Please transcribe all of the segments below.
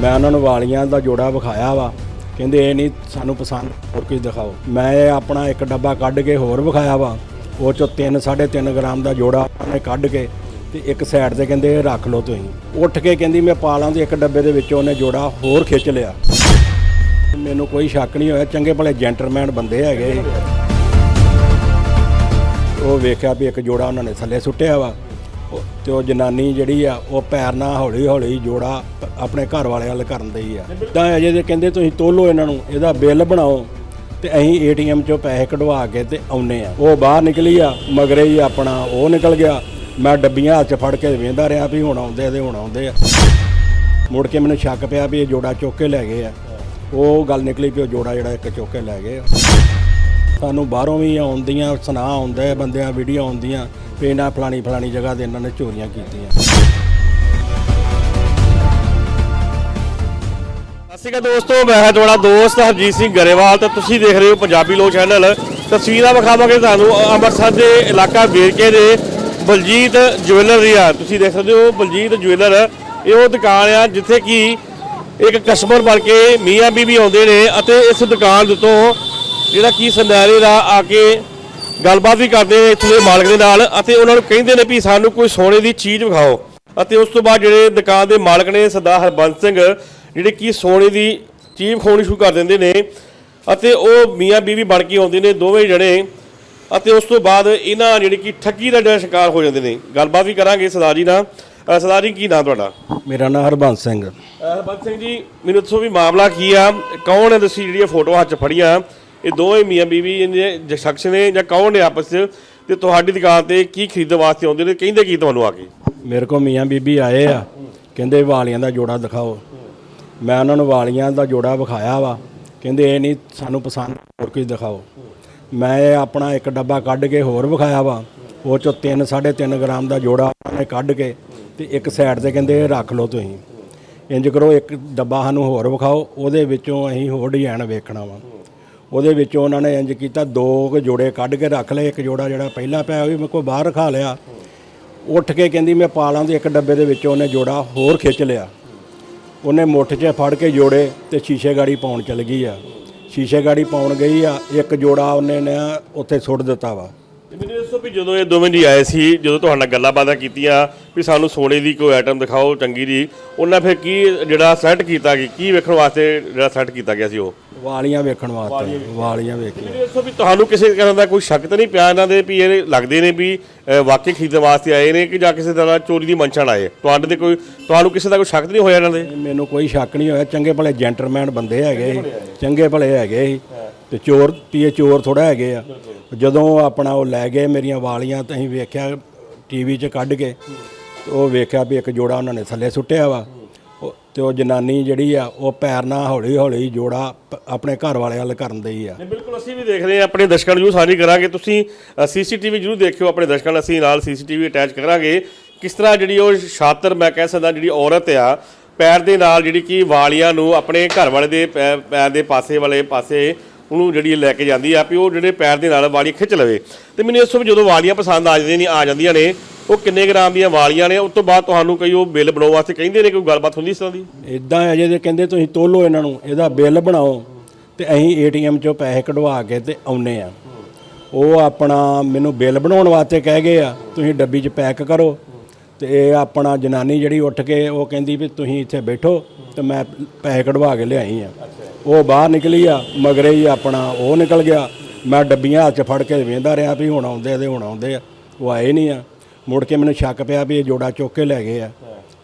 ਮੈਂ ਉਹਨਾਂ ਨੂੰ ਵਾਲੀਆਂ ਦਾ ਜੋੜਾ ਵਿਖਾਇਆ ਵਾ। ਕਹਿੰਦੇ ਇਹ ਨਹੀਂ ਸਾਨੂੰ ਪਸੰਦ, ਹੋਰ ਕੁਝ ਦਿਖਾਓ। ਮੈਂ ਇਹ ਆਪਣਾ ਇੱਕ ਡੱਬਾ ਕੱਢ ਕੇ ਹੋਰ ਵਿਖਾਇਆ ਵਾ। ਉਹ ਚੋਂ 3 3.5 ਗ੍ਰਾਮ ਦਾ ਜੋੜਾ ਉਹਨੇ ਕੱਢ ਕੇ ਤੇ ਇੱਕ ਸਾਈਡ ਤੇ ਕਹਿੰਦੇ ਇਹ ਰੱਖ ਲਓ ਤੁਸੀਂ। ਉੱਠ ਕੇ ਕਹਿੰਦੀ ਮੈਂ ਪਾ ਲਾਂ ਤੇ ਇੱਕ ਡੱਬੇ ਦੇ ਵਿੱਚੋਂ ਉਹਨੇ ਜੋੜਾ ਹੋਰ ਖਿੱਚ ਲਿਆ। ਮੈਨੂੰ ਕੋਈ ਸ਼ੱਕ ਨਹੀਂ ਹੋਇਆ, ਚੰਗੇ ਭਲੇ ਜੈਂਟਲਮੈਨ ਬੰਦੇ ਹੈਗੇ ਉਹ ਵੇਖਿਆ ਵੀ ਇੱਕ ਜੋੜਾ ਉਹਨਾਂ ਨੇ ਥੱਲੇ ਸੁੱਟਿਆ ਵਾ। ਤੇ ਉਹ ਜਨਾਨੀ ਜਿਹੜੀ ਆ ਉਹ ਪੈਰ ਨਾਲ ਹੌਲੀ ਹੌਲੀ ਜੋੜਾ ਆਪਣੇ ਘਰ ਵਾਲਿਆਂ ਵੱਲ ਕਰਨ ਦਈ ਆ। ਤਾਂ ਅਜੇ ਦੇ ਕਹਿੰਦੇ ਤੁਸੀਂ ਤੋਲੋ ਇਹਨਾਂ ਨੂੰ ਇਹਦਾ ਬਿੱਲ ਬਣਾਓ ਤੇ ਅਸੀਂ ਏਟੀਐਮ ਚੋਂ ਪੈਸੇ ਕਢਵਾ ਕੇ ਤੇ ਆਉਨੇ ਆ। ਉਹ ਬਾਹਰ ਨਿਕਲੀ ਆ ਮਗਰੇ ਹੀ ਆਪਣਾ ਉਹ ਨਿਕਲ ਗਿਆ। ਮੈਂ ਡੱਬੀਆਂ ਹੱਥ 'ਚ ਫੜ ਕੇ ਵੇਂਦਾ ਰਿਹਾ ਵੀ ਹੁਣ ਆਉਂਦੇ ਆ ਤੇ ਹੁਣ ਆਉਂਦੇ ਆ। ਮੁੜ ਕੇ ਮੈਨੂੰ ਸ਼ੱਕ ਪਿਆ ਵੀ ਇਹ ਜੋੜਾ ਚੁੱਕ ਕੇ ਲੈ ਗਏ ਆ। ਉਹ ਗੱਲ ਨਿਕਲੀ ਵੀ ਉਹ ਜੋੜਾ ਜਿਹੜਾ ਇੱਕ ਚੁੱਕ ਕੇ ਲੈ ਗਏ ਆ। ਸਾਨੂੰ ਬਾਹਰੋਂ ਵੀ ਆਉਂਦੀਆਂ ਸੁਨਾਹ ਆਉਂਦੇ ਬੰਦਿਆਂ ਵੀਡੀਓ ਆਉਂਦੀਆਂ। ਵੀ ਇਹਨਾਂ ਫਲਾਣੀ ਫਲਾਣੀ ਜਗ੍ਹਾ ਤੇ ਇਹਨਾਂ ਨੇ ਚੋਰੀਆਂ ਕੀਤੀਆਂ। ਸਤਿ ਸ਼੍ਰੀ ਅਕਾਲ ਦੋਸਤੋ, ਮੈਂ ਹਾਂ ਤੁਹਾਡਾ ਦੋਸਤ ਹਰਜੀਤ ਸਿੰਘ ਗਰੇਵਾਲ ਤੇ ਤੁਸੀਂ ਦੇਖ ਰਹੇ ਹੋ ਪੰਜਾਬੀ ਲੋਕ ਚੈਨਲ। ਤਸਵੀਰਾਂ ਵਿਖਾਵਾਂਗੇ ਤੁਹਾਨੂੰ, ਅੰਮ੍ਰਿਤਸਰ ਦੇ ਇਲਾਕਾ ਵੇਰਕੇ ਦੇ ਬਲਜੀਤ ਜੁਐਲਰ ਆ ਤੁਸੀਂ ਦੇਖ ਸਕਦੇ ਹੋ ਬਲਜੀਤ ਜੁਐਲਰ ਇਹ ਉਹ ਦੁਕਾਨ ਆ ਜਿੱਥੇ ਕਿ ਇੱਕ ਕਸਟਮਰ ਬਣ ਕੇ ਮੀਆਂ ਬੀਬੀ ਆਉਂਦੇ ਨੇ ਅਤੇ ਇਸ ਦੁਕਾਨ ਦੇ ਤੋਂ ਜਿਹੜਾ ਕੀ ਸੰਦਾਰੇ ਦਾ ਆ ਕੇ ਗੱਲਬਾਤ ਵੀ ਕਰਦੇ ਨੇ ਇੱਥੇ ਦੇ ਮਾਲਕ ਦੇ ਨਾਲ ਅਤੇ ਉਹਨਾਂ ਨੂੰ ਕਹਿੰਦੇ ਨੇ ਵੀ ਸਾਨੂੰ ਕੋਈ ਸੋਨੇ ਦੀ ਚੀਜ਼ ਵਿਖਾਓ। ਅਤੇ ਉਸ ਤੋਂ ਬਾਅਦ ਜਿਹੜੇ ਦੁਕਾਨ ਦੇ ਮਾਲਕ ਨੇ ਸਰਦਾਰ ਹਰਬੰਸ ਸਿੰਘ ਜਿਹੜੇ ਕੀ ਸੋਨੇ ਦੀ ਚੀਜ਼ ਵਿਖਾਉਣੀ ਸ਼ੁਰੂ ਕਰ ਦਿੰਦੇ ਨੇ ਅਤੇ ਉਹ ਮੀਆਂ ਬੀਵੀ ਬਣ ਕੇ ਆਉਂਦੇ ਨੇ ਦੋਵੇਂ ਜਣੇ ਅਤੇ ਉਸ ਤੋਂ ਬਾਅਦ ਇਹਨਾਂ ਜਿਹੜੀ ਕਿ ਠੱਗੀ ਦਾ ਜਿਹੜਾ ਸ਼ਿਕਾਰ ਹੋ ਜਾਂਦੇ ਨੇ। ਗੱਲਬਾਤ ਵੀ ਕਰਾਂਗੇ ਸਰਦਾਰ ਜੀ ਨਾਲ। ਸਰਦਾਰ ਜੀ ਕੀ ਨਾਮ ਤੁਹਾਡਾ? ਮੇਰਾ ਨਾਮ ਹਰਬੰਸ ਸਿੰਘ। ਹਰਬੰਸ ਸਿੰਘ ਜੀ ਮੈਨੂੰ ਦੱਸੋ ਵੀ ਮਾਮਲਾ ਕੀ ਆ? ਕੌਣ ਹੈ ਤੁਸੀਂ ਜਿਹੜੀਆਂ ਫੋਟੋ ਹੱਥ ਫੜੀਆਂ? ਇਹ ਦੋਵੇਂ ਮੀਆਂ ਬੀਵੀ ਇਹਨੇ ਸ਼ਖਸ ਨੇ ਜਾਂ ਕੌਣ ਨੇ ਆਪਸ 'ਚ ਤੇ ਤੁਹਾਡੀ ਦੁਕਾਨ ਤੇ ਕੀ ਖਰੀਦਣ ਵਾਸਤੇ ਆਉਂਦੇ ਨੇ, ਕਹਿੰਦੇ ਕੀ ਤੁਹਾਨੂੰ ਆ ਕੇ? ਮੇਰੇ ਕੋਲ ਮੀਆਂ ਬੀਬੀ ਆਏ ਆ, ਕਹਿੰਦੇ ਵਾਲੀਆਂ ਦਾ ਜੋੜਾ ਦਿਖਾਓ। ਮੈਂ ਉਹਨਾਂ ਨੂੰ ਵਾਲੀਆਂ ਦਾ ਜੋੜਾ ਵਿਖਾਇਆ ਵਾ, ਕਹਿੰਦੇ ਇਹ ਨਹੀਂ ਸਾਨੂੰ ਪਸੰਦ, ਹੋਰ ਕੁਝ ਦਿਖਾਓ। ਮੈਂ ਇਹ ਆਪਣਾ ਇੱਕ ਡੱਬਾ ਕੱਢ ਕੇ ਹੋਰ ਵਿਖਾਇਆ ਵਾ, ਉਹ ਚੋਂ 3 3.5 ਗ੍ਰਾਮ ਦਾ ਜੋੜਾ ਉਹਨੇ ਕੱਢ ਕੇ ਤੇ ਇੱਕ ਸਾਈਡ ਤੇ ਕਹਿੰਦੇ ਰੱਖ ਲਓ ਤੁਸੀਂ। ਇੰਜ ਕਰੋ, ਇੱਕ ਡੱਬਾ ਸਾਨੂੰ ਹੋਰ ਵਿਖਾਓ, ਉਹਦੇ ਵਿੱਚੋਂ ਅਸੀਂ ਹੋਰ ਡਿਜ਼ਾਈਨ ਵੇਖਣਾ ਵਾ। ਉਹਦੇ ਵਿੱਚੋਂ ਉਹਨਾਂ ਨੇ ਇੰਜ ਕੀਤਾ, ਦੋ ਕੁ ਜੋੜੇ ਕੱਢ ਕੇ ਰੱਖ ਲਏ, ਇੱਕ ਜੋੜਾ ਜਿਹੜਾ ਪਹਿਲਾਂ ਪਿਆ ਉਹ ਵੀ ਮੇਰੇ ਕੋਲ ਬਾਹਰ ਰਖਾ ਲਿਆ। ਉੱਠ ਕੇ ਕਹਿੰਦੀ, ਮੈਂ ਪਾਲਾਂ ਲਾਂ ਇੱਕ ਡੱਬੇ ਦੇ ਵਿੱਚੋਂ ਉਹਨੇ ਜੋੜਾ ਹੋਰ ਖਿੱਚ ਲਿਆ। ਉਹਨੇ ਮੁੱਠ 'ਚ ਫੜ ਕੇ ਜੋੜੇ ਤੇ ਸ਼ੀਸ਼ੇ ਗਾੜੀ ਪਾਉਣ ਚਲ ਗਈ ਆ। ਸ਼ੀਸ਼ੇ ਗਾੜੀ ਪਾਉਣ ਗਈ ਆ, ਇੱਕ ਜੋੜਾ ਉਹਨੇ ਨਾ ਉੱਥੇ ਸੁੱਟ ਦਿੱਤਾ ਵਾ। ਮੈਨੂੰ ਦੱਸੋ ਵੀ ਜਦੋਂ ਇਹ ਦੋਵੇਂ ਜੀ ਆਏ ਸੀ ਜਦੋਂ ਤੁਹਾਡੇ ਨਾਲ ਗੱਲਾਂ ਬਾਤਾਂ ਕੀਤੀਆਂ ਵੀ ਸਾਨੂੰ ਸੋਨੇ ਦੀ ਕੋਈ ਆਈਟਮ ਦਿਖਾਓ ਚੰਗੀ ਜੀ ਉਹਨਾਂ ਫਿਰ ਕੀ ਜਿਹੜਾ ਸੈੱਟ ਕੀਤਾ ਗਿਆ ਕੀ ਵੇਖਣ ਵਾਸਤੇ ਜਿਹੜਾ ਸੈੱਟ ਕੀਤਾ ਗਿਆ ਸੀ ਉਹ? ਵਾਲੀਆਂ ਵੇਖਣ ਵਾਸਤੇ ਵਾਲੀਆਂ ਵੇਖੀਆਂ। ਮੈਨੂੰ ਦੱਸੋ ਵੀ ਤੁਹਾਨੂੰ ਕਿਸੇ ਤਰ੍ਹਾਂ ਦਾ ਕੋਈ ਸ਼ੱਕ ਤਾਂ ਨਹੀਂ ਪਿਆ ਇਹਨਾਂ ਦੇ ਵੀ ਇਹ ਲੱਗਦੇ ਨੇ ਵੀ ਵਾਕਈ ਖਰੀਦਣ ਵਾਸਤੇ ਆਏ ਨੇ ਕਿ ਜਾਂ ਕਿਸੇ ਤਰ੍ਹਾਂ ਚੋਰੀ ਦੀ ਮਨਸ਼ਾ ਨਾਲ ਆਏ? ਤੁਹਾਡੇ ਤੇ ਕੋਈ ਤੁਹਾਨੂੰ ਕਿਸੇ ਦਾ ਕੋਈ ਸ਼ੱਕ ਤਾਂ ਨਹੀਂ ਹੋਇਆ ਇਹਨਾਂ ਦੇ? ਮੈਨੂੰ ਕੋਈ ਸ਼ੱਕ ਨਹੀਂ ਹੋਇਆ। ਚੰਗੇ ਭਲੇ ਜੈਂਟਲਮੈਨ ਬੰਦੇ ਹੈਗੇ ਸੀ। ਚੰਗੇ ਭਲੇ ਹੈਗੇ ਸੀ। ਤੇ ਚੋਰ ਪੀਏ ਚੋਰ ਥੋੜਾ ਹੈਗੇ ਆ। ਜਦੋਂ ਆਪਣਾ ਉਹ ਲੈ ਗਏ ਮੇਰੀਆਂ ਵਾਲੀਆਂ ਤਾਂ ਅਸੀਂ ਵੇਖਿਆ ਟੀਵੀ 'ਚ ਕੱਢ ਕੇ, ਤੇ ਉਹ ਵੇਖਿਆ ਵੀ ਇੱਕ ਜੋੜਾ ਉਹਨਾਂ ਨੇ ਥੱਲੇ ਸੁੱਟਿਆ ਵਾ। ਉਹ- ਤੇ ਉਹ ਜਨਾਨੀ ਜਿਹੜੀ ਆ, ਉਹ ਪੈਰ ਨਾਲ ਹੌਲੀ ਹੌਲੀ ਜੋੜਾ ਪ- ਆਪਣੇ ਘਰ ਵਾਲਿਆਂ ਵੱਲ ਕਰਨ ਦਈ ਆ। ਨਹੀਂ, ਬਿਲਕੁਲ ਅਸੀਂ ਵੀ ਦੇਖ ਰਹੇ ਹਾਂ, ਆਪਣੇ ਦਰਸ਼ਕਾਂ ਨੂੰ ਜਰੂਰ ਸਾਂਝੀ ਕਰਾਂਗੇ। ਤੁਸੀਂ ਸੀਸੀਟੀਵੀ ਜਰੂਰ ਦੇਖਿਓ, ਆਪਣੇ ਦਰਸ਼ਕਾਂ ਨਾਲ ਅਸੀਂ ਨਾਲ ਸੀਸੀਟੀਵੀ ਅਟੈਚ ਕਰਾਂਗੇ। ਕਿਸ ਤਰ੍ਹਾਂ ਜਿਹੜੀ ਉਹ ਸ਼ਾਤਰ, ਮੈਂ ਕਹਿ ਸਕਦਾ, ਜਿਹੜੀ ਔਰਤ ਆ, ਪੈਰ ਦੇ ਨਾਲ ਜਿਹੜੀ ਕਿ ਵਾਲੀਆਂ ਨੂੰ ਆਪਣੇ ਘਰ ਵਾਲੇ ਦੇ ਪੈ- ਪੈਰ ਦੇ ਪਾਸੇ ਵਾਲੇ ਪਾਸੇ ਉਹਨੂੰ ਜਿਹੜੀ ਲੈ ਕੇ ਜਾਂਦੀ ਆ ਵੀ ਉਹ ਜਿਹੜੇ ਪੈਰ ਦੇ ਨਾਲ ਵਾਲੀ ਖਿੱਚ ਲਵੇ। ਤੇ ਮੈਨੂੰ ਇਸ ਤੋਂ ਜਦੋਂ ਵਾਲੀਆਂ ਪਸੰਦ ਆ ਜਾਂਦੀਆਂ ਨੇ, ਆ ਜਾਂਦੀਆਂ ਨੇ, ਉਹ ਕਿੰਨੇ ਗ੍ਰਾਮ ਦੀਆਂ ਵਾਲੀਆਂ ਨੇ, ਉਸ ਤੋਂ ਬਾਅਦ ਤੁਹਾਨੂੰ ਕਈ ਉਹ ਬਿੱਲ ਬਣਾਉਣ ਵਾਸਤੇ ਕਹਿੰਦੇ ਨੇ, ਕੋਈ ਗੱਲਬਾਤ ਹੁੰਦੀ ਇਸ ਤਰ੍ਹਾਂ ਦੀ? ਇਦਾਂ ਅਜੇ ਦੇ ਕਹਿੰਦੇ ਤੁਸੀਂ ਤੋਲੋ ਇਹਨਾਂ ਨੂੰ, ਇਹਦਾ ਬਿੱਲ ਬਣਾਓ, ਤੇ ਅਸੀਂ ਏਟੀਐਮ ਚੋਂ ਪੈਸੇ ਕਢਵਾ ਕੇ ਤੇ ਆਉਨੇ ਆ। ਉਹ ਆਪਣਾ ਮੈਨੂੰ ਬਿੱਲ ਬਣਾਉਣ ਵਾਸਤੇ ਕਹਿ ਗਏ ਆ, ਤੁਸੀਂ ਡੱਬੀ 'ਚ ਪੈਕ ਕਰੋ, ਤੇ ਇਹ ਆਪਣਾ ਜਨਾਨੀ ਜਿਹੜੀ ਉੱਠ ਕੇ ਉਹ ਕਹਿੰਦੀ ਵੀ ਤੁਸੀਂ ਇੱਥੇ ਬੈਠੋ, ਤੇ ਮੈਂ ਪੈਸੇ ਕਢਵਾ ਕੇ ਲਿਆਈ ਆ। ਉਹ ਬਾਹਰ ਨਿਕਲੀ ਆ, ਮਗਰੇ ਹੀ ਆਪਣਾ ਉਹ ਨਿਕਲ ਗਿਆ। ਮੈਂ ਡੱਬੀਆਂ ਹੱਥ 'ਚ ਫੜ ਕੇ ਵੇਂਦਾ ਰਿਹਾ ਵੀ ਹੁਣ ਆਉਂਦੇ ਆ ਤੇ ਹੁਣ ਆਉਂਦੇ ਆ। ਉਹ ਆਏ ਨਹੀਂ ਆ। ਮੁੜ ਕੇ ਮੈਨੂੰ ਸ਼ੱਕ ਪਿਆ ਵੀ ਇਹ ਜੋੜਾ ਚੁੱਕ ਕੇ ਲੈ ਗਏ ਆ।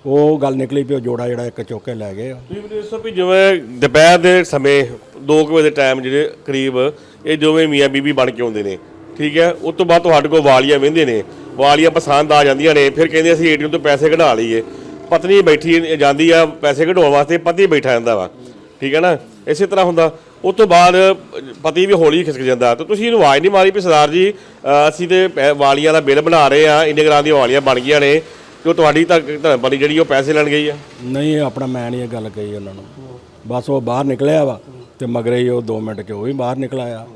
ਉਹ ਗੱਲ ਨਿਕਲੀ ਵੀ ਉਹ ਜੋੜਾ ਜਿਹੜਾ ਇੱਕ ਚੁੱਕ ਕੇ ਲੈ ਗਏ ਆ। ਤੁਸੀਂ ਮੈਨੂੰ ਦੱਸੋ ਵੀ ਜਿਵੇਂ ਦੁਪਹਿਰ ਦੇ ਸਮੇਂ 2 ਵਜੇ ਦੇ ਟਾਈਮ ਜਿਹੜੇ ਕਰੀਬ, ਇਹ ਦੋਵੇਂ ਮੀਆਂ ਬੀਬੀ ਬਣ ਕੇ ਆਉਂਦੇ ਨੇ, ਠੀਕ ਹੈ? ਉਸ ਤੋਂ ਬਾਅਦ ਤੁਹਾਡੇ ਕੋਲ ਵਾਲੀਆਂ ਵਹਿੰਦੇ ਨੇ, ਵਾਲੀਆਂ ਪਸੰਦ ਆ ਜਾਂਦੀਆਂ ਨੇ, ਫਿਰ ਕਹਿੰਦੇ ਅਸੀਂ ਏਟੀਐਮ ਤੋਂ ਪੈਸੇ ਕਢਾ ਲਈਏ। ਪਤਨੀ ਬੈਠੀ ਜਾਂਦੀ ਆ ਪੈਸੇ ਕਢਾਉਣ ਵਾਸਤੇ, ਪਤੀ ਬੈਠਾ ਜਾਂਦਾ ਵਾ, ਠੀਕ ਹੈ ਨਾ? ਇਸੇ ਤਰ੍ਹਾਂ ਹੁੰਦਾ। ਉਸ ਤੋਂ ਬਾਅਦ ਪਤੀ ਵੀ ਹੌਲੀ ਖਿਸਕ ਜਾਂਦਾ। ਤੇ ਤੁਸੀਂ ਇਹਨੂੰ ਆਵਾਜ਼ ਨਹੀਂ ਮਾਰੀ ਵੀ ਸਰਦਾਰ ਜੀ ਅਸੀਂ ਤੇ ਪੈ- ਵਾਲੀਆਂ ਦਾ ਬਿੱਲ ਬਣਾ ਰਹੇ ਆ ਇੰਨੇ ਗ੍ਰਾਮ ਦੀਆਂ ਵਾਲੀਆਂ ਬਣ ਗਈਆਂ ਨੇ, ਤੇ ਉਹ ਤੁਹਾਡੀ ਤਾਂ ਧਰਮ ਪਤਨੀ ਜਿਹੜੀ ਉਹ ਪੈਸੇ ਲੈਣ ਗਈ ਆ। ਨਹੀਂ, ਇਹ ਆਪਣਾ ਮੈਂ ਨਹੀਂ ਇਹ ਗੱਲ ਕਹੀ ਉਹਨਾਂ ਨੂੰ। ਬਸ ਉਹ ਬਾਹਰ ਨਿਕਲਿਆ ਵਾ, ਤੇ ਮਗਰੇ ਹੀ ਉਹ 2 ਮਿੰਟ 'ਚ ਉਹ ਵੀ ਬਾਹਰ ਨਿਕਲ ਆਇਆ।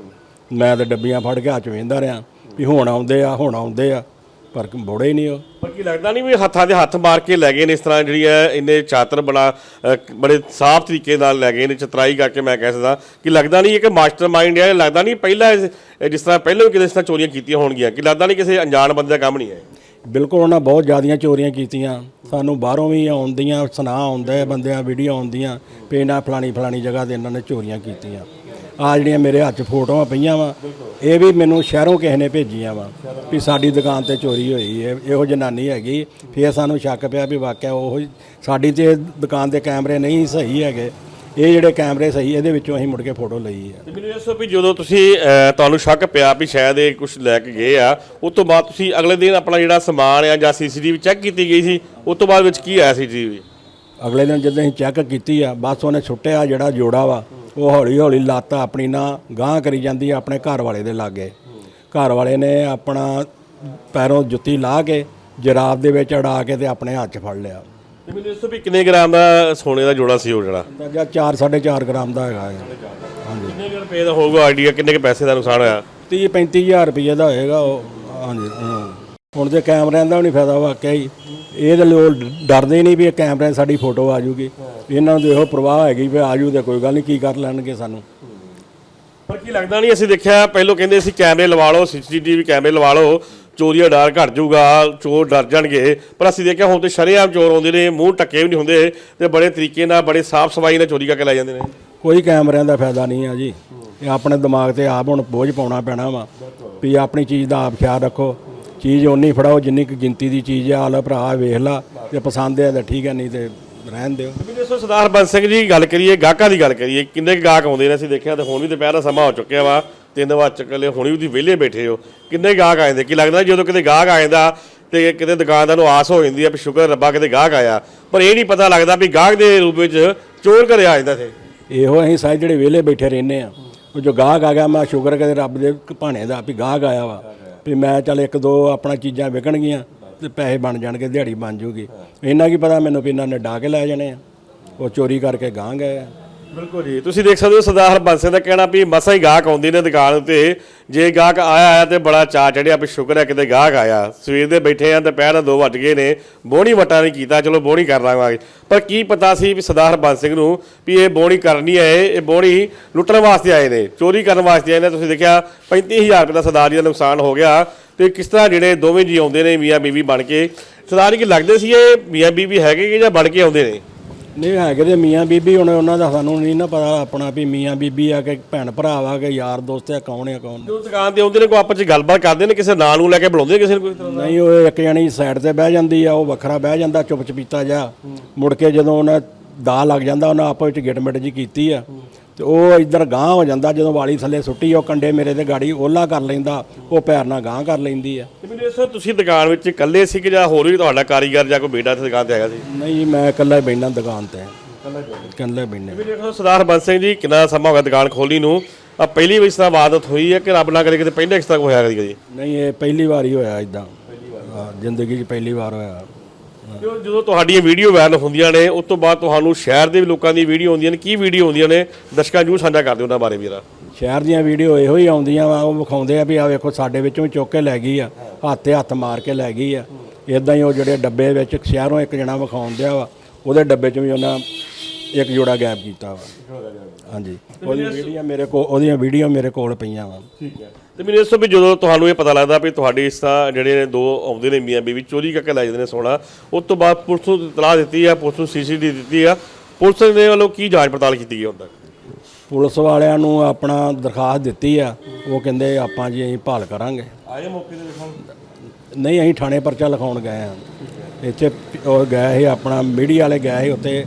ਮੈਂ ਤਾਂ ਡੱਬੀਆਂ ਫੜ ਕੇ ਹੱਥ 'ਚ ਵੇਂਦਾ ਰਿਹਾ ਵੀ ਹੁਣ ਆਉਂਦੇ ਆ, ਹੁਣ ਆਉਂਦੇ ਆ। ਪਰ ਬੋੜੇ ਹੀ ਨਹੀਂ ਉਹ। ਬਾਕੀ ਕੀ ਲੱਗਦਾ ਨਹੀਂ ਵੀ ਹੱਥਾਂ ਦੇ ਹੱਥ ਮਾਰ ਕੇ ਲੈ ਗਏ ਨੇ ਇਸ ਤਰ੍ਹਾਂ ਜਿਹੜੀ ਹੈ ਇੰਨੇ ਚਾਤਰ ਬਣਾ ਅ, ਬੜੇ ਸਾਫ਼ ਤਰੀਕੇ ਨਾਲ ਲੈ ਗਏ ਨੇ ਚਤਰਾਈ ਕਰਕੇ ਮੈਂ ਕਹਿ ਸਕਦਾ। ਕਿ ਲੱਗਦਾ ਨਹੀਂ ਇਹ ਕਿ ਮਾਸਟਰਮਾਈਂਡ ਹੈ ਲੱਗਦਾ ਨਹੀਂ ਪਹਿਲਾਂ ਇਸ- ਇਹ ਜਿਸ ਤਰ੍ਹਾਂ ਪਹਿਲਾਂ ਵੀ ਕਿਤੇ ਇਸ ਤਰ੍ਹਾਂ ਚੋਰੀਆਂ ਕੀਤੀਆਂ ਹੋਣਗੀਆਂ। ਕਿ ਲੱਗਦਾ ਨਹੀਂ ਕਿਸੇ ਅਣਜਾਣ ਬੰਦੇ ਦਾ ਕੰਮ ਨਹੀਂ ਹੈ? ਬਿਲਕੁਲ ਉਹਨਾਂ ਬਹੁਤ ਜ਼ਿਆਦੀਆਂ ਚੋਰੀਆਂ ਕੀਤੀਆਂ। ਸਾਨੂੰ ਬਾਹਰੋਂ ਵੀ ਆਉਂਦੀਆਂ ਸੁਨਾਹ ਆਉਂਦੇ ਬੰਦਿਆਂ ਵੀਡੀਓ ਆਉਂਦੀਆਂ ਵੀ ਇਹਨਾਂ ਫਲਾਣੀ ਫਲਾਣੀ ਜਗ੍ਹਾ ਤੇ ਇਹਨਾਂ ਨੇ ਚੋਰੀਆਂ ਕੀਤੀਆਂ। ਆ ਜਿਹੜੀਆਂ ਮੇਰੇ ਹੱਥ 'ਚ ਫੋਟੋਆਂ ਪਈਆਂ ਵਾ ਇਹ ਵੀ ਮੈਨੂੰ ਸ਼ਹਿਰੋਂ ਕਿਸੇ ਨੇ ਭੇਜੀਆਂ ਵਾ ਵੀ ਸਾਡੀ ਦੁਕਾਨ ਤੇ ਚੋਰੀ ਹੋਈ ਹੈ ਇਹੋ ਜਨਾਨੀ ਹੈਗੀ। ਫਿਰ ਸਾਨੂੰ ਸ਼ੱਕ ਪਿਆ ਵੀ ਵਾਕਿਆ ਉਹ ਸਾਡੀ ਤੇ ਦੁਕਾਨ ਦੇ ਕੈਮਰੇ ਨਹੀਂ ਸਹੀ ਹੈਗੇ। ਇਹ ਜਿਹੜੇ ਕੈਮਰੇ ਸਹੀ ਇਹਦੇ ਵਿੱਚੋਂ ਅਸੀਂ ਮੁੜ ਕੇ ਫੋਟੋ ਲਈ ਹੈ ਤੇ ਮੈਨੂੰ ਇਹ ਦੱਸੋ ਵੀ ਜਦੋਂ ਤੁਸੀਂ ਤੁਹਾਨੂੰ ਸ਼ੱਕ ਪਿਆ ਵੀ ਸ਼ਾਇਦ ਇਹ ਕੁਝ ਲੈ ਕੇ ਗਏ ਆ ਉਸ ਤੋਂ ਬਾਅਦ ਤੁਸੀਂ ਅਗਲੇ ਦਿਨ ਆਪਣਾ ਜਿਹੜਾ ਸਮਾਨ ਆ ਜਾਂ ਸੀਸੀਟੀਵੀ ਚੈੱਕ ਕੀਤੀ ਗਈ ਸੀ ਉਸ ਤੋਂ ਬਾਅਦ ਵਿੱਚ ਕੀ ਆਇਆ ਸੀ ਜੀ ਅਗਲੇ ਦਿਨ ਜਦੋਂ ਅਸੀਂ ਚੈੱਕ ਕੀਤੀ ਆ ਬਸ ਉਹਨੇ ਛੁੱਟਿਆ ਜਿਹੜਾ ਜੋੜਾ ਵਾ। ਉਹ ਹੌਲੀ ਹੌਲੀ ਲੱਤ ਆਪਣੀ ਨਾ ਗਾਂਹ ਕਰੀ ਜਾਂਦੀ ਆ ਆਪਣੇ ਘਰ ਵਾਲੇ ਦੇ ਲਾਗੇ। ਘਰ ਵਾਲੇ ਨੇ ਆਪਣਾ ਪੈਰੋਂ ਜੁੱਤੀ ਲਾ ਕੇ ਜਰਾਬ ਦੇ ਵਿੱਚ ਅੜਾ ਕੇ ਤੇ ਆਪਣੇ ਹੱਥ 'ਚ ਫੜ ਲਿਆ। ਤੇ ਮੈਨੂੰ ਦੱਸੋ ਵੀ ਕਿੰਨੇ ਗ੍ਰਾਮ ਦਾ ਸੋਨੇ ਦਾ ਜੋੜਾ ਸੀ ਉਹ ਜਿਹੜਾ? ਅੰਦਾਜ਼ਾ 4 4.5 ਗ੍ਰਾਮ ਦਾ ਹੈਗਾ ਹੈ ਕਿੰਨੇ ਕੁ ਰੁਪਏ ਦਾ ਹੋਊਗਾ ਆਈਡੀਆ ਕਿੰਨੇ ਕੁ ਪੈਸੇ ਦਾ ਨੁਕਸਾਨ ਹੋਇਆ? 30 35000 ਰੁਪਏ ਦਾ ਹੋਏਗਾ ਉਹ। ਹਾਂਜੀ ਹਾਂ। ਹੁਣ ਤੇ ਕੈਮਰਿਆਂ ਦਾ ਵੀ ਨਹੀਂ ਫਾਇਦਾ ਵਾਕਿਆ ਹੀ। ਇਹ ਤਾਂ ਲੋਕ ਡਰਦੇ ਨਹੀਂ ਵੀ ਇਹ ਕੈਮਰਿਆਂ 'ਚ ਸਾਡੀ ਫੋਟੋ ਆ ਜੂਗੀ। ਇਹਨਾਂ ਨੂੰ ਇਹੋ ਪ੍ਰਵਾਹ ਹੈਗੀ ਵੀ ਆ ਜੂ ਤੇ ਕੋਈ ਗੱਲ ਨਹੀਂ ਕੀ ਕਰ ਲੈਣਗੇ ਸਾਨੂੰ। ਪਰ ਕੀ ਲੱਗਦਾ ਨਹੀਂ ਅਸੀਂ ਦੇਖਿਆ ਪਹਿਲਾਂ ਕਹਿੰਦੇ ਸੀ ਕੈਮਰੇ ਲਵਾ ਲਓ ਸੀਸੀਟੀਵੀ ਕੈਮਰੇ ਲਵਾ ਲਓ ਚੋਰੀ ਦਾ ਡਰ ਘਟ ਜਾਊਗਾ ਚੋਰ ਡਰ ਜਾਣਗੇ। ਪਰ ਅਸੀਂ ਦੇਖਿਆ ਹੁਣ ਤੇ ਸ਼ਰੇਆਮ ਚੋਰ ਆਉਂਦੇ ਨੇ ਮੂੰਹ ਟੱਕੇ ਵੀ ਨਹੀਂ ਹੁੰਦੇ ਤੇ ਬੜੇ ਤਰੀਕੇ ਨਾਲ ਬੜੇ ਸਾਫ਼ ਸਫ਼ਾਈ ਨਾਲ ਚੋਰੀ ਕਰਕੇ ਲੈ ਜਾਂਦੇ ਨੇ। ਕੋਈ ਕੈਮਰਿਆਂ ਦਾ ਫਾਇਦਾ ਨਹੀਂ ਆ ਜੀ। ਇਹ ਆਪਣੇ ਦਿਮਾਗ ਤੇ ਆਪ ਹੁਣ ਬੋਝ ਪਾਉਣਾ ਪੈਣਾ ਵਾ। ਵੀ ਆਪਣੀ ਚੀਜ਼ ਦਾ ਆਪ ਖਿਆਲ ਰੱਖੋ। ਚੀਜ਼ ਓਨੀ ਫੜਾਓ ਜਿੰਨੀ ਕੁ ਗਿਣਤੀ ਦੀ ਚੀਜ਼ ਆ ਆ ਲੈ ਭਰਾ ਵੇਖ ਲਾ ਜੇ ਪਸੰਦ ਹੈ ਤਾਂ ਠੀਕ ਹੈ ਨਹੀਂ ਤੇ ਰਹਿਣ ਦਿਓ। ਵੀ ਦੱਸੋ ਸਰਦਾਰ ਬੰਦ ਸਿੰਘ ਜੀ ਗੱਲ ਕਰੀਏ ਗਾਹਕਾਂ ਦੀ ਗੱਲ ਕਰੀਏ ਕਿੰਨੇ ਕੁ ਗਾਹਕ ਆਉਂਦੇ ਨੇ ਅਸੀਂ ਦੇਖਿਆ ਤੇ ਹੁਣ ਵੀ ਦੁਪਹਿਰ ਦਾ ਸਮਾਂ ਹੋ ਚੁੱਕਿਆ ਵਾ ਤਿੰਨ ਵਜੇ ਚੱਕਲੇ ਹੁਣ ਵੀ ਵਿਹਲੇ ਬੈਠੇ ਹੋ ਕਿੰਨੇ ਗਾਹਕ ਆ ਜਾਂਦੇ? ਕੀ ਲੱਗਦਾ ਜਦੋਂ ਕਿਤੇ ਗਾਹਕ ਆ ਜਾਂਦਾ ਤੇ ਕਿਤੇ ਦੁਕਾਨਦਾਰ ਨੂੰ ਆਸ ਹੋ ਜਾਂਦੀ ਆ ਵੀ ਸ਼ੁਕਰ ਰੱਬਾ ਕਿਤੇ ਗਾਹਕ ਆਇਆ ਪਰ ਇਹ ਨਹੀਂ ਪਤਾ ਲੱਗਦਾ ਵੀ ਗਾਹਕ ਦੇ ਰੂਪ ਵਿੱਚ ਚੋਰ ਘਰੇ ਆ ਜਾਂਦਾ ਸੀ ਇਹੋ ਅਸੀਂ ਸਾਰੇ ਜਿਹੜੇ ਵਿਹਲੇ ਬੈਠੇ ਰਹਿੰਦੇ ਆ ਉਹ ਜੋ ਗਾਹਕ ਆ ਗਿਆ ਮੈਂ ਸ਼ੁਕਰ ਕਰੇ ਰੱਬ ਦੇ ਭਾਣੇ ਦਾ ਵੀ ਗਾਹਕ ਆਇਆ ਵਾ। ਵੀ ਮੈਂ ਚੱਲ ਇੱਕ ਦੋ ਆਪਣਾ ਚੀਜ਼ਾਂ ਵਿਕਣਗੀਆਂ ਤੇ ਪੈਸੇ ਬਣ ਜਾਣਗੇ, ਦਿਹਾੜੀ ਬਣ ਜੂਗੀ। ਇਹਨਾਂ ਕੀ ਪਤਾ ਮੈਨੂੰ ਵੀ ਇਹਨਾਂ ਨੇ ਡਾ ਕੇ ਲੈ ਜਾਣੇ ਆ। ਉਹ ਚੋਰੀ ਕਰਕੇ ਗਾਂ ਗਏ ਆ। ਬਿਲਕੁਲ ਜੀ। ਤੁਸੀਂ ਦੇਖ ਸਕਦੇ ਹੋ ਸਰਦਾਰ ਹਰਬੰਸ ਸਿੰਘ ਦਾ ਕਹਿਣਾ ਵੀ ਮਸਾ ਹੀ ਗਾਹਕ ਆਉਂਦੇ ਨੇ ਦੁਕਾਨ ਉੱਤੇ। ਜੇ ਗਾਹਕ ਆਇਆ ਆਇਆ ਤੇ ਬੜਾ ਚਾਅ ਚੜਿਆ ਵੀ ਸ਼ੁਕਰ ਹੈ ਕਿਤੇ ਗਾਹਕ ਆਇਆ। ਸਵੇਰ ਦੇ ਬੈਠੇ ਆ ਦੁਪਹਿਰ ਦੇ 2 ਵੱਜ ਗਏ ਨੇ। ਬੋਣੀ ਵਟਾ ਨਹੀਂ ਕੀਤਾ। ਚਲੋ ਬੋਣੀ ਕਰ ਲਾਂਗੇ। ਪਰ ਕੀ ਪਤਾ ਸੀ ਵੀ ਸਰਦਾਰ ਹਰਬੰਸ ਸਿੰਘ ਨੂੰ ਵੀ ਇਹ ਬੋਣੀ ਕਰਨੀ ਹੈ। ਇਹ ਬੋਣੀ ਲੁੱਟਣ ਵਾਸਤੇ ਆਏ ਨੇ। ਚੋਰੀ ਕਰਨ ਵਾਸਤੇ ਆਏ ਨੇ। ਤੁਸੀਂ ਦੇਖਿਆ 35000 ਰੁਪਏ ਦਾ ਸਰਦਾਰ ਜੀ ਦਾ ਨੁਕਸਾਨ ਹੋ ਗਿਆ। ਤੇ ਕਿਸ ਤਰ੍ਹਾਂ ਜਿਹੜੇ ਦੋਵੇਂ ਜੀ ਆਉਂਦੇ ਨੇ, ਮੀਆਂ ਬੀਵੀ ਬਣ ਕੇ। ਸਰਦਾਰ ਜੀ ਕੀ ਲੱਗਦੇ ਸੀ ਇਹ? ਮੀਆਂ ਬੀਵੀ ਹੈਗੇ ਕਿ ਜਾਂ ਬਣ ਕੇ ਆਉਂਦੇ ਨੇ? ਨਹੀਂ ਹੈਗੇ ਤੇ ਮੀਆਂ ਬੀਬੀ ਹੁਣ ਉਹਨਾਂ ਦਾ ਸਾਨੂੰ ਨਹੀਂ ਨਾ ਪਤਾ ਆਪਣਾ ਵੀ ਮੀਆਂ ਬੀਬੀ ਆ ਕਿ ਭੈਣ ਭਰਾ ਵਾ ਕਿ ਯਾਰ ਦੋਸਤ ਆ ਕੌਣ ਆ ਕੌਣ ਜਦੋਂ ਦੁਕਾਨ ਤੇ ਆਉਂਦੇ ਨੇ ਕੋਈ ਆਪਸ ਚ ਗੱਲਬਾਤ ਕਰਦੇ ਨੇ ਕਿਸੇ ਨਾਂ ਨੂੰ ਲੈ ਕੇ ਬੁਲਾਉਂਦੇ ਨੇ ਕਿਸੇ ਨੂੰ ਕੋਈ ਤਰ੍ਹਾਂ ਨਹੀਂ ਉਹ ਇੱਕ ਜਣੀ ਸਾਈਡ ਤੇ ਬਹਿ ਜਾਂਦੀ ਆ ਉਹ ਵੱਖਰਾ ਬਹਿ ਜਾਂਦਾ ਚੁੱਪ ਚਪੀਤਾ ਜਾ ਮੁੜ ਕੇ ਜਦੋਂ ਉਹਨਾਂ ਦਾ ਲੱਗ ਜਾਂਦਾ ਉਹਨਾਂ ਆਪਸ ਵਿੱਚ ਗਿਟਮਿਟ ਜੀ ਕੀਤੀ ਆ। ਤੇ ਉਹ ਇੱਧਰ ਗਾਂਹ ਹੋ ਜਾਂਦਾ ਜਦੋਂ ਵਾਲੀ ਥੱਲੇ ਸੁੱਟੀ ਉਹ ਕੰਡੇ ਮੇਰੇ ਤੇ ਗਾੜੀ ਓਲਾ ਕਰ ਲੈਂਦਾ ਉਹ ਪੈਰ ਨਾਲ ਗਾਂਹ ਕਰ ਲੈਂਦੀ ਆ। ਤੇ ਮੈਨੂੰ ਦੱਸੋ ਤੁਸੀਂ ਦੁਕਾਨ ਵਿੱਚ ਇਕੱਲੇ ਸੀ ਕਿ ਜਾਂ ਹੋਰ ਵੀ ਤੁਹਾਡਾ ਕਾਰੀਗਰ ਜਾਂ ਕੋਈ ਬੇਟਾ ਤੇ ਦੁਕਾਨ ਤੇ ਹੈਗਾ ਸੀ? ਨਹੀਂ ਮੈਂ ਇਕੱਲਾ ਹੀ ਬੈਠਾ ਦੁਕਾਨ ਤੇ। ਇਕੱਲਾ ਬੈਠਾ। ਵੀ ਦੇਖੋ ਸਰਦਾਰ ਬੰਦ ਸਿੰਘ ਜੀ ਕਿੰਨਾ ਸਮਾਂ ਹੋ ਗਿਆ ਦੁਕਾਨ ਖੋਲੀ ਨੂੰ? ਆ ਪਹਿਲੀ ਵਾਰ ਇਸ ਤਰ੍ਹਾਂ ਵਾਦਤ ਹੋਈ ਹੈ ਕਿ ਰੱਬ ਨਾ ਕਰੇ ਕਿਤੇ ਪਹਿਲੇ ਇਸ ਤਰ੍ਹਾਂ ਕੋਈ ਹੋਇਆ ਕਦੀ ਕਦੀ? ਨਹੀਂ ਇਹ ਪਹਿਲੀ ਵਾਰ ਹੀ ਹੋਇਆ ਇਦਾਂ ਜ਼ਿੰਦਗੀ 'ਚ ਪਹਿਲੀ ਵਾਰ ਹੋਇਆ। ਜਦੋਂ ਜਦੋਂ ਤੁਹਾਡੀਆਂ ਵੀਡੀਓ ਵਾਇਰਲ ਹੁੰਦੀਆਂ ਨੇ, ਉਸ ਤੋਂ ਬਾਅਦ ਤੁਹਾਨੂੰ ਸ਼ਹਿਰ ਦੇ ਵੀ ਲੋਕਾਂ ਦੀ ਵੀਡੀਓ ਆਉਂਦੀਆਂ ਨੇ। ਕੀ ਵੀਡੀਓ ਆਉਂਦੀਆਂ ਨੇ? ਦਰਸ਼ਕਾਂ ਨੂੰ ਸਾਂਝਾ ਕਰ ਦਿਓ ਉਹਨਾਂ ਬਾਰੇ ਵੀਰਾ। ਸ਼ਹਿਰ ਦੀਆਂ ਵੀਡੀਓ ਇਹੋ ਹੀ ਆਉਂਦੀਆਂ ਵਾ, ਉਹ ਵਿਖਾਉਂਦੇ ਆ ਵੀ ਆ ਵੇਖੋ, ਸਾਡੇ ਵਿੱਚੋਂ ਹੀ ਚੁੱਕ ਕੇ ਲੈ ਗਈ ਆ, ਹੱਥੇ ਹੱਥ ਮਾਰ ਕੇ ਲੈ ਗਈ ਆ। ਇਦਾਂ ਹੀ ਉਹ ਜਿਹੜੇ ਡੱਬੇ ਵਿੱਚ ਸ਼ਹਿਰੋਂ ਇੱਕ ਜਣਾ ਵਿਖਾਉਂਦੇ ਆ ਵਾ, ਉਹਦੇ ਡੱਬੇ 'ਚ ਵੀ ਉਹਨਾਂ ਇੱਕ ਜੋੜਾ ਗਾਇਬ ਕੀਤਾ ਵਾ। ਹਾਂਜੀ। ਉਹਦੀ ਵੀਡੀਓ ਮੇਰੇ ਕੋਲ ਉਹਦੀਆਂ ਵੀਡੀਓ ਮੇਰੇ ਕੋਲ ਪਈਆਂ ਵਾ। ਠੀਕ ਹੈ। ਤੇ ਮੈਨੂੰ ਦੱਸੋ ਵੀ ਜਦੋਂ ਤੁਹਾਨੂੰ ਇਹ ਪਤਾ ਲੱਗਦਾ ਵੀ ਤੁਹਾਡੀ ਇਸ ਤਰ੍ਹਾਂ ਜਿਹੜੇ ਨੇ ਦੋ ਆਉਂਦੇ ਨੇ ਮੀਆਂ ਬੀਵੀ ਚੋਰੀ ਕਰਕੇ ਲੈ ਜਾਂਦੇ ਨੇ ਸੋਨਾ ਉਸ ਤੋਂ ਬਾਅਦ ਪੁਲਿਸ ਨੂੰ ਇਤਲਾਹ ਦਿੱਤੀ ਆ ਪੁਲਿਸ ਨੂੰ ਸੀਸੀਟੀਵੀ ਦਿੱਤੀ ਆ। ਪੁਲਿਸ ਦੇ ਵੱਲੋਂ ਕੀ ਜਾਂਚ ਪੜਤਾਲ ਕੀਤੀ ਗਈ ਹੁਣ ਤੱਕ? ਪੁਲਿਸ ਵਾਲਿਆਂ ਨੂੰ ਆਪਣਾ ਦਰਖਾਸਤ ਦਿੱਤੀ ਆ। ਉਹ ਕਹਿੰਦੇ ਆਪਾਂ ਜੀ ਅਸੀਂ ਭਾਲ ਕਰਾਂਗੇ। ਆਏ ਮੌਕੇ ਤੇ ਦੇਖੋ ਨਹੀਂ ਅਸੀਂ ਥਾਣੇ ਪਰਚਾ ਲਿਖਾਉਣ ਗਏ ਆ। ਇੱਥੇ ਉਹ ਗਏ ਸੀ ਆਪਣਾ ਮੀਡੀਆ ਵਾਲੇ ਗਏ ਸੀ ਉੱਥੇ।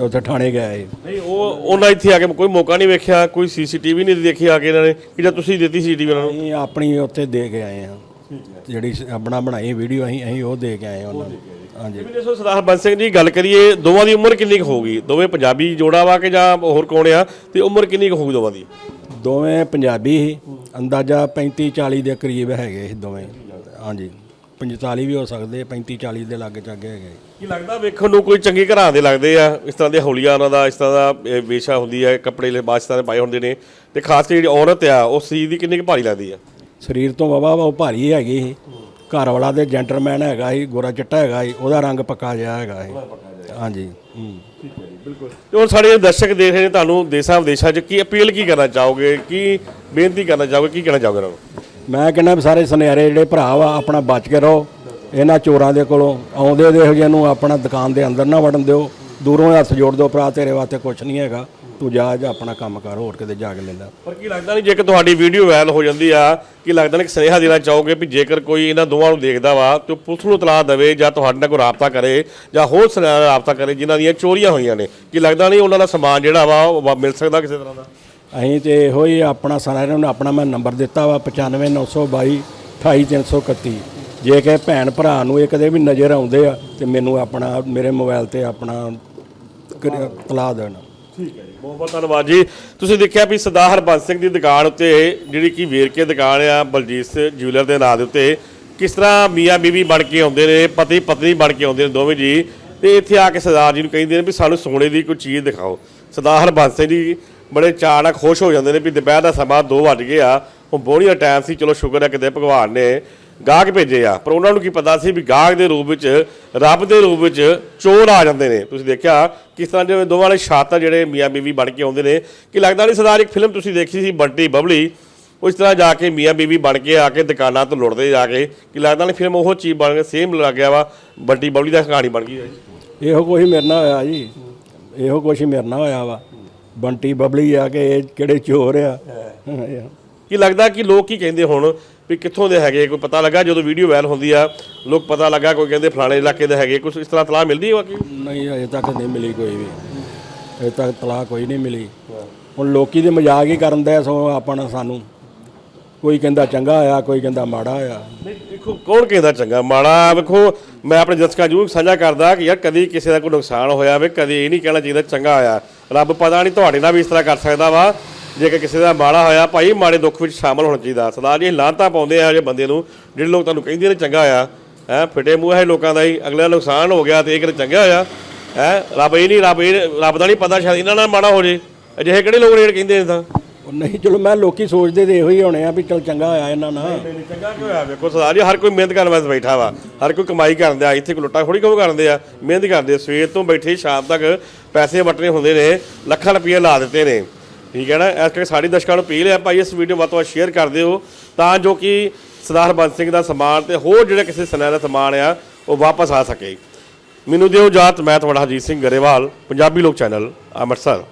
ਉੱਥੇ ਥਾਣੇ ਗਏ ਸੀ ਨਹੀਂ ਉਹ ਉਹਨਾਂ ਇੱਥੇ ਆ ਕੇ ਕੋਈ ਮੌਕਾ ਨਹੀਂ ਵੇਖਿਆ ਕੋਈ ਸੀਸੀਟੀਵੀ ਨਹੀਂ ਦੇਖੀ ਆ ਕੇ ਇਹਨਾਂ ਨੇ ਕਿ ਜਾਂ ਤੁਸੀਂ ਦਿੱਤੀ ਸੀਸੀਟੀਵੀ ਉਹਨਾਂ ਨੂੰ? ਅਸੀਂ ਆਪਣੀ ਉੱਥੇ ਦੇ ਕੇ ਆਏ ਹਾਂ। ਜਿਹੜੀ ਆਪਣਾ ਬਣਾਈ ਵੀਡੀਓ ਅਸੀਂ ਅਸੀਂ ਉਹ ਦੇ ਕੇ ਆਏ ਹਾਂ ਉਹਨਾਂ ਨੂੰ। ਹਾਂਜੀ। ਜਿਵੇਂ ਦੱਸੋ ਸਰਦਾਰ ਬੰਦ ਸਿੰਘ ਜੀ ਗੱਲ ਕਰੀਏ ਦੋਵਾਂ ਦੀ ਉਮਰ ਕਿੰਨੀ ਕੁ ਹੋਊਗੀ? ਦੋਵੇਂ ਪੰਜਾਬੀ ਜੋੜਾ ਵਾ ਕਿ ਜਾਂ ਹੋਰ ਕੌਣ ਆ? ਤੇ ਉਮਰ ਕਿੰਨੀ ਕੁ ਹੋਊਗੀ ਦੋਵਾਂ ਦੀ? ਦੋਵੇਂ ਪੰਜਾਬੀ ਸੀ ਅੰਦਾਜ਼ਾ 35 40 ਦੇ ਕਰੀਬ ਹੈਗੇ ਸੀ ਦੋਵੇਂ। ਹਾਂਜੀ। 45 ਵੀ ਹੋ ਸਕਦੇ 35 40 ਦੇ ਲਾਗੇ ਚਾਗੇ ਹੈਗੇ ਕੀ ਲੱਗਦਾ ਵੇਖਣ ਨੂੰ ਕੋਈ ਚੰਗੇ ਘਰਾਂ ਦੇ ਲੱਗਦੇ ਆ? ਇਸ ਤਰ੍ਹਾਂ ਦੇ ਹੌਲੀਆਂ ਉਹਨਾਂ ਦਾ ਇਸ ਤਰ੍ਹਾਂ ਦਾ ਵੇਸ਼ਾ ਹੁੰਦੀ ਹੈ ਕੱਪੜੇ ਲਿਬਾਸ ਤਰ੍ਹਾਂ ਦੇ ਪਾਏ ਹੁੰਦੇ ਨੇ। ਤੇ ਖਾਸ ਕਰਕੇ ਜਿਹੜੀ ਔਰਤ ਆ ਉਹ ਸਰੀਰ ਦੀ ਕਿੰਨੀ ਕੁ ਭਾਰੀ ਲੱਗਦੀ ਆ? ਸਰੀਰ ਤੋਂ ਵਾਵਾ ਉਹ ਭਾਰੀ ਹੈਗੀ ਸੀ। ਘਰ ਵਾਲਾ ਦੇ ਜੈਂਟਲਮੈਨ ਹੈਗਾ ਸੀ ਗੋਰਾ ਚਿੱਟਾ ਹੈਗਾ ਸੀ ਉਹਦਾ ਰੰਗ ਪੱਕਾ ਜਿਹਾ ਹੈਗਾ ਸੀ। ਹਾਂਜੀ ਹੂੰ। ਤੇ ਹੁਣ ਸਾਡੇ ਦਰਸ਼ਕ ਦੇਖ ਰਹੇ ਨੇ ਤੁਹਾਨੂੰ ਦੇਸ਼ਾਂ ਵਿਦੇਸ਼ਾਂ 'ਚ ਕੀ ਅਪੀਲ ਕੀ ਕਰਨਾ ਚਾਹੋਗੇ? ਕੀ ਬੇਨਤੀ ਕਰਨਾ ਚਾਹੋਗੇ? ਕੀ ਕਹਿਣਾ ਚਾਹੋਗੇ ਉਹਨਾਂ ਨੂੰ? ਮੈਂ ਕਹਿੰਦਾ ਵੀ ਸਾਰੇ ਸੁਨਿਆਰੇ ਜਿਹੜੇ ਭਰਾ ਵਾ, ਆਪਣਾ ਬਚ ਕੇ ਰਹੋ। ਇਹਨਾਂ ਚੋਰਾਂ ਦੇ ਕੋਲੋਂ ਆਉਂਦੇ ਦੇ ਇਹੋ ਜਿਹੇ ਨੂੰ ਆਪਣਾ ਦੁਕਾਨ ਦੇ ਅੰਦਰ ਨਾ ਵੜਨ ਦਿਓ। ਦੂਰੋਂ ਹੱਥ ਜੋੜ ਦਿਓ ਭਰਾ, ਤੇਰੇ ਵਾਸਤੇ ਕੁਝ ਨਹੀਂ ਹੈਗਾ। ਤੂੰ ਜਾ ਜਾ ਆਪਣਾ ਕੰਮ ਕਰ, ਹੋਰ ਕਿਤੇ ਜਾ ਕੇ ਲੈਂਦਾ। ਪਰ ਕੀ ਲੱਗਦਾ ਨਹੀਂ ਜੇਕਰ ਤੁਹਾਡੀ ਵੀਡੀਓ ਵਾਇਰਲ ਹੋ ਜਾਂਦੀ ਆ, ਕੀ ਲੱਗਦਾ ਨਹੀਂ ਕਿ ਸੁਨੇਹਾ ਦੇਣਾ ਚਾਹੋਗੇ ਵੀ ਜੇਕਰ ਕੋਈ ਇਹਨਾਂ ਦੋਵਾਂ ਨੂੰ ਦੇਖਦਾ ਵਾ, ਤੇ ਉਹ ਪੁਲਿਸ ਨੂੰ ਤਲਾਹ ਦੇਵੇ ਜਾਂ ਤੁਹਾਡੇ ਨਾਲ ਕੋਈ ਰਾਬਤਾ ਕਰੇ ਜਾਂ ਹੋਰ ਸੁਨੇਹਾ ਰਾਬਤਾ ਕਰੇ ਜਿਨ੍ਹਾਂ ਦੀਆਂ ਚੋਰੀਆਂ ਹੋਈਆਂ ਨੇ? ਕੀ ਲੱਗਦਾ ਨਹੀਂ ਉਹਨਾਂ ਦਾ ਸਮਾਨ ਜਿਹੜਾ ਵਾ, ਉਹ ਵਾ- ਮਿਲ ਸਕਦਾ ਕਿਸੇ ਤਰ੍ਹਾਂ ਦਾ? ਅਸੀਂ ਤੇ ਇਹੋ ਹੀ ਆਪਣਾ ਸਾਰਿਆਂ ਨੂੰ ਆਪਣਾ ਮੈਂ ਨੰਬਰ ਦਿੱਤਾ ਵਾ 95922 28331 ਜੇ ਕਿ ਭੈਣ ਭਰਾ ਨੂੰ ਇਹ ਕਦੇ ਵੀ ਨਜ਼ਰ ਆਉਂਦੇ ਆ, ਤੇ ਮੈਨੂੰ ਆਪਣਾ, ਮੇਰੇ ਮੋਬਾਈਲ ਤੇ ਆਪਣਾ ਕਰ- ਤਲਾ ਦੇਣ। ਠੀਕ ਹੈ ਜੀ, ਬਹੁਤ ਬਹੁਤ ਧੰਨਵਾਦ ਜੀ। ਤੁਸੀਂ ਦੇਖਿਆ ਵੀ ਸਰਦਾਰ ਹਰਬੰਸ ਸਿੰਘ ਦੀ ਦੁਕਾਨ ਉੱਤੇ ਜਿਹੜੀ ਕਿ ਵੇਰਕੇ ਦੁਕਾਨ ਆ, ਬਲਜੀਤ ਜਿਊਲਰ ਦੇ ਨਾਂ ਦੇ ਉੱਤੇ, ਕਿਸ ਤਰ੍ਹਾਂ ਮੀਆਂ ਬੀਵੀ ਬਣ ਕੇ ਆਉਂਦੇ ਨੇ, ਪਤੀ ਪਤਨੀ ਬਣ ਕੇ ਆਉਂਦੇ ਨੇ ਦੋਵੇਂ ਜੀ। ਤੇ ਇੱਥੇ ਆ ਕੇ ਸਰਦਾਰ ਜੀ ਨੂੰ ਕਹਿੰਦੇ ਨੇ ਵੀ ਸਾਨੂੰ ਸੋਨੇ ਦੀ ਕੋਈ ਚੀਜ਼ ਦਿਖਾਓ। ਸਰਦਾਰ ਹਰਬੰਸ ਸਿੰਘ ਜੀ ਬੜੇ ਚਾਅ ਨਾਲ ਖੁਸ਼ ਹੋ ਜਾਂਦੇ ਨੇ ਵੀ ਦੁਪਹਿਰ ਦਾ ਸਮਾਂ 2 ਵੱਜ ਗਿਆ ਆ। ਹੁਣ ਬੋੜੀਆ ਟਾਈਮ ਸੀ, ਚਲੋ ਸ਼ੁਕਰ ਹੈ ਕਿਤੇ ਭਗਵਾਨ ਨੇ ਗਾਹਕ ਭੇਜੇ ਆ। ਪਰ ਉਹਨਾਂ ਨੂੰ ਕੀ ਪਤਾ ਸੀ ਵੀ ਗਾਹਕ ਦੇ ਰੂਪ ਵਿੱਚ, ਰੱਬ ਦੇ ਰੂਪ ਵਿੱਚ ਚੋਰ ਆ ਜਾਂਦੇ ਨੇ। ਤੁਸੀਂ ਦੇਖਿਆ ਕਿਸ ਤਰ੍ਹਾਂ ਜਿਵੇਂ ਦੋਵਾਂ ਵਾਲੇ ਛਾਤਾ ਜਿਹੜੇ ਮੀਆਂ ਬੀਵੀ ਬਣ ਕੇ ਆਉਂਦੇ ਨੇ। ਕਿ ਲੱਗਦਾ ਨਹੀਂ ਸਰਦਾਰ, ਇੱਕ ਫਿਲਮ ਤੁਸੀਂ ਦੇਖੀ ਸੀ, ਬੰਟੀ ਬਬਲੀ, ਉਸ ਤਰ੍ਹਾਂ ਜਾ ਕੇ ਮੀਆਂ ਬੀਵੀ ਬਣ ਕੇ ਆ ਕੇ ਦੁਕਾਨਾਂ ਤੋਂ ਲੁੱਟਦੇ ਜਾ ਕੇ। ਕਿ ਲੱਗਦਾ ਨਹੀਂ ਫਿਲਮ ਉਹ ਚੀਜ਼ ਬਣ ਕੇ ਸੇਮ ਲੱਗ ਗਿਆ ਵਾ, ਬੰਟੀ ਬਬਲੀ ਦਾ ਕਹਾਣੀ ਬਣ ਗਈ ਹੈ ਇਹੋ ਕੁਛ ਹੀ ਮੇਰੇ ਨਾਲ ਹੋਇਆ ਜੀ। ਇਹੋ ਕੁਛ ਮੇਰੇ ਨਾਲ ਹੋਇਆ ਵਾ। ਬੰਟੀ ਬਬਲੀ ਆ ਕੇ ਇਹ ਕਿਹੜੇ ਚੋਰ ਆ? ਕੀ ਲੱਗਦਾ ਕਿ ਲੋਕ ਕੀ ਕਹਿੰਦੇ ਹੁਣ ਵੀ ਕਿੱਥੋਂ ਦੇ ਹੈਗੇ? ਕੋਈ ਪਤਾ ਲੱਗਾ ਜਦੋਂ ਵੀਡੀਓ ਵਾਇਰਲ ਹੁੰਦੀ ਆ ਲੋਕ ਪਤਾ ਲੱਗਾ ਕੋਈ ਕਹਿੰਦੇ ਫਲਾਣੇ ਇਲਾਕੇ ਦੇ ਹੈਗੇ। ਕੁਝ ਇਸ ਤਰ੍ਹਾਂ ਤਲਾਹ ਮਿਲਦੀ ਹੈ ਬਾਕੀ? ਨਹੀਂ ਅਜੇ ਤੱਕ ਨਹੀਂ ਮਿਲੀ ਕੋਈ ਵੀ। ਅਜੇ ਤੱਕ ਤਲਾਕ ਕੋਈ ਨਹੀਂ ਮਿਲੀ। ਹੁਣ ਲੋਕੀ ਦੇ ਮਜ਼ਾਕ ਹੀ ਕਰਨ ਦੇ ਸੋ ਆਪਣਾ ਸਾਨੂੰ। ਕੋਈ ਕਹਿੰਦਾ ਚੰਗਾ ਆਇਆ ਕੋਈ ਕਹਿੰਦਾ ਮਾੜਾ ਨਹੀਂ ਦੇਖੋ ਕੌਣ ਕਹਿੰਦਾ ਚੰਗਾ ਮਾੜਾ? ਵੇਖੋ ਮੈਂ ਆਪਣੇ ਦਰਸ਼ਕਾਂ ਜੂ ਸਾਂਝਾ ਕਰਦਾ ਕਿ ਯਾਰ ਕਦੀ ਕਿਸੇ ਦਾ ਕੋਈ ਨੁਕਸਾਨ ਹੋਇਆ ਵੇ ਕਦੀ ਇਹ ਨਹੀਂ ਕਹਿਣਾ ਚਾਹੀਦਾ ਚੰਗਾ ਆਇਆ ਰੱਬ ਪਤਾ ਨਹੀਂ ਤੁਹਾਡੇ ਨਾਲ ਵੀ ਇਸ ਤਰ੍ਹਾਂ ਕਰ ਸਕਦਾ ਵਾ, ਜੇਕਰ ਕਿਸੇ ਦਾ ਮਾੜਾ ਹੋਇਆ, ਭਾਈ ਮਾੜੇ ਦੁੱਖ ਵਿੱਚ ਸ਼ਾਮਲ ਹੋਣਾ ਚਾਹੀਦਾ। ਸਰਦਾਰ ਜੀ ਲਾਂਤਾ ਪਾਉਂਦੇ ਆ ਜੇ ਬੰਦੇ ਨੂੰ, ਜਿਹੜੇ ਲੋਕ ਤੁਹਾਨੂੰ ਕਹਿੰਦੇ ਨੇ ਚੰਗਾ ਹੋਇਆ ਹੈ, ਫਿੱਟੇ ਮੂੰਹ ਹੈ ਲੋਕਾਂ ਦਾ ਹੀ ਅਗਲੇ ਦਾ ਨੁਕਸਾਨ ਹੋ ਗਿਆ ਤੇ ਇਹ ਕਿਤੇ ਚੰਗਾ ਹੋਇਆ ਹੈ, ਰੱਬ ਇਹ ਨਹੀਂ, ਰੱਬ ਇਹ, ਰੱਬ ਦਾ ਨਹੀਂ ਪਤਾ ਸ਼ਾਇਦ ਇਹਨਾਂ ਨਾਲ ਮਾੜਾ ਹੋ ਜੇ। ਅਜਿਹੇ ਕਿਹੜੇ ਲੋਕ ਰੇਡ ਕਹਿੰਦੇ ਨੇ ਤਾਂ? ਉਹ ਨਹੀਂ, ਚਲੋ ਮੈਂ ਲੋਕੀ ਸੋਚਦੇ ਤੇ ਇਹੋ ਹੀ ਹੋਣੇ ਆ ਵੀ ਚਲ ਚੰਗਾ ਹੋਇਆ ਇਹਨਾਂ ਨਾਲ। ਚੰਗਾ ਕਿਉਂ ਹੋਇਆ? ਵੇਖੋ ਸਰਦਾਰ ਜੀ, ਹਰ ਕੋਈ ਮਿਹਨਤ ਕਰਨ ਵਾਸਤੇ ਬੈਠਾ ਵਾ। ਹਰ ਕੋਈ ਕਮਾਈ ਕਰਨ ਆ ਇੱਥੇ ਕੋਈ ਲੁੱਟਾ ਥੋੜੀ ਕਿਉਂ ਕਰਦੇ ਆ ਮਿਹਨਤ ਕਰਦੇ ਆ। ਸਵੇਰ ਤੋਂ ਬੈਠੇ ਸ਼ਾਮ ਤੱਕ ਪੈਸੇ ਵਟਣੇ ਹੁੰਦੇ ਨੇ, ਲੱਖਾਂ ਰੁਪਏ ਲਾ ਦਿੱਤੇ ਨੇ। ਠੀਕ ਹੈ ਨਾ? ਇਸ ਕਰਕੇ ਸਾਡੀ ਦਰਸ਼ਕਾਂ ਨੂੰ ਅਪੀਲ ਹੈ, ਭਾਈ, ਇਸ ਵੀਡੀਓ ਵੱਧ ਤੋਂ ਵੱਧ ਸ਼ੇਅਰ ਕਰ ਦਿਓ, ਤਾਂ ਜੋ ਕਿ ਸਰਦਾਰ ਬੰਦ ਸਿੰਘ ਦਾ ਸਮਾਨ ਤੇ ਹੋਰ ਜਿਹੜਾ ਕਿਸੇ ਸਨੈ ਦਾ ਸਮਾਨ ਆ, ਉਹ ਵਾਪਸ ਆ ਸਕੇ। ਮੈਨੂੰ ਦਿਓ ਜਾਤ ਮੈਂ ਤੁਹਾਡਾ ਹਰਜੀਤ ਸਿੰਘ ਗਰੇਵਾਲ, ਪੰਜਾਬੀ ਲੋਕ ਚੈਨਲ, ਅੰਮ੍ਰਿਤਸਰ।